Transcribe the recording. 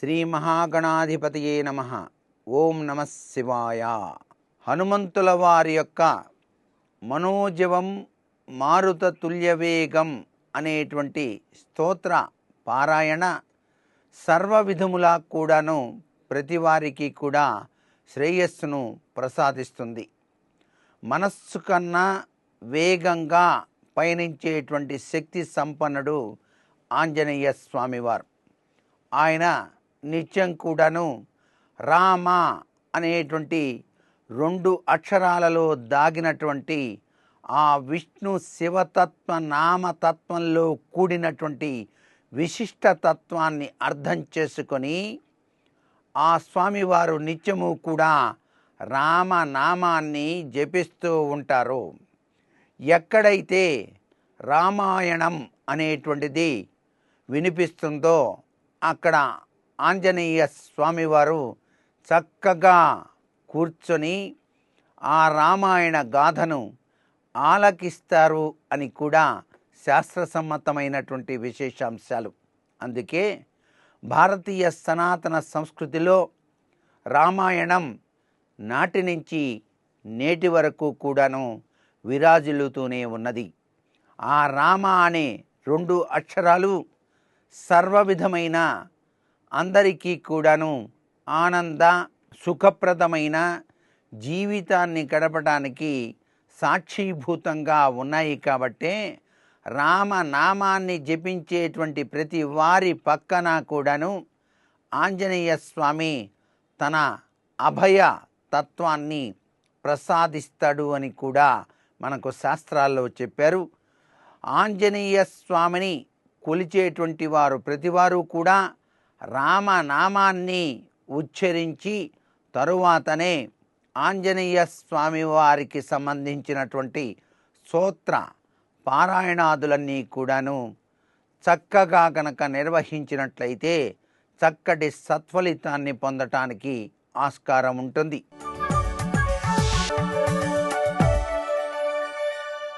శ్రీ మహాగణాధిపతియే నమ. ఓం నమ శివాయ. హనుమంతుల వారి యొక్క మనోజవం మారుత తుల్యవేగం అనేటువంటి స్తోత్ర పారాయణ సర్వ విధములా కూడాను ప్రతి వారికి కూడా శ్రేయస్సును ప్రసాదిస్తుంది. మనస్సు కన్నా వేగంగా పయనించేటువంటి శక్తి సంపన్నుడు ఆంజనేయ స్వామివారు. ఆయన నిత్యం కూడాను రామ అనేటువంటి రెండు అక్షరాలలో దాగినటువంటి ఆ విష్ణు శివతత్వ నామతత్వంలో కూడినటువంటి విశిష్ట తత్వాన్ని అర్థం చేసుకొని ఆ స్వామివారు నిత్యము కూడా రామనామాన్ని జపిస్తూ ఉంటారు. ఎక్కడైతే రామాయణం అనేటువంటిది వినిపిస్తుందో అక్కడ ఆంజనేయ స్వామివారు చక్కగా కూర్చొని ఆ రామాయణ గాథను ఆలకిస్తారు అని కూడా శాస్త్రసమ్మతమైనటువంటి విశేషాంశాలు. అందుకే భారతీయ సనాతన సంస్కృతిలో రామాయణం నాటి నుంచి నేటి వరకు కూడాను విరాజిల్లుతూనే ఉన్నది. ఆ రామ అనే రెండు అక్షరాలు సర్వవిధమైన అందరికీ కూడాను ఆనంద సుఖప్రదమైన జీవితాన్ని గడపడానికి సాక్షీభూతంగా ఉన్నాయి కాబట్టే రామనామాన్ని జపించేటువంటి ప్రతి వారి పక్కన కూడాను ఆంజనేయ స్వామి తన అభయ తత్వాన్ని ప్రసాదిస్తాడు అని కూడా మనకు శాస్త్రాల్లో చెప్పారు. ఆంజనేయ స్వామిని కొలిచేటువంటి వారు ప్రతివారు కూడా రామనామాన్ని ఉచ్చరించి తరువాతనే ఆంజనేయ స్వామి వారికి సంబంధించినటువంటి స్తోత్ర పారాయణాదులన్నీ కూడాను చక్కగా కనుక నిర్వహించినట్లయితే చక్కటి సత్ఫలితాన్ని పొందటానికి ఆస్కారం ఉంటుంది.